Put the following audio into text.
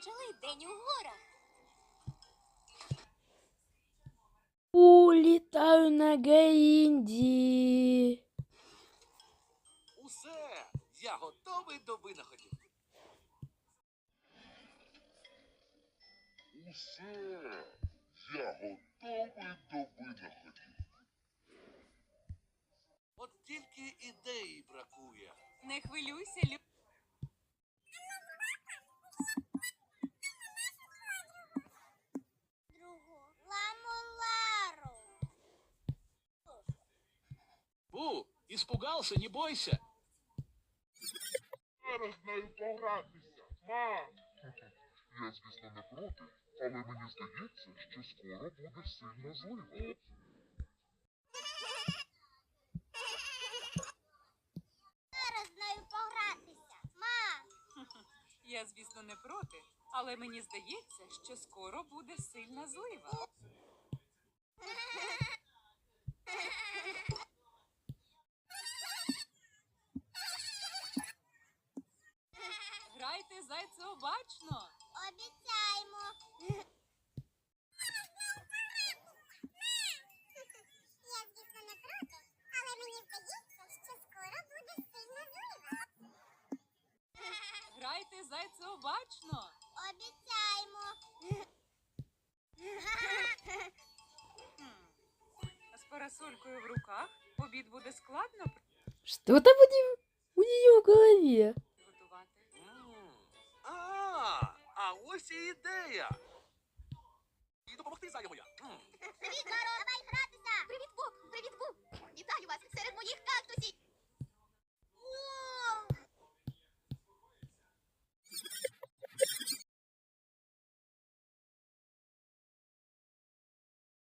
Почали день у горах. Улітаю на Гаїнді. Усе, я готовий до винаходів. Усе, я готовий до винаходів. От тільки ідеї бракує. Не хвилюйся, Лю. Бу, испугался, не бойся. Зараз знаю погратися. Мам! Я, звісно, не проти, але мені здається, що скоро буде сильна злива. Зараз знаю погратися. Мам. Я, звісно, не проти, але мені здається, що скоро буде сильна злива. Зайце обачно. Обіцяємо. Я, звісно, не проти, але мені здається, що скоро буде сильна злива. Грайте зайце обачно. Обіцяємо. З парасолькою в руках обід буде складно Что там у нее, у нее в голове? Esse é ideia! 이도 먹 사야 뭐야? garota!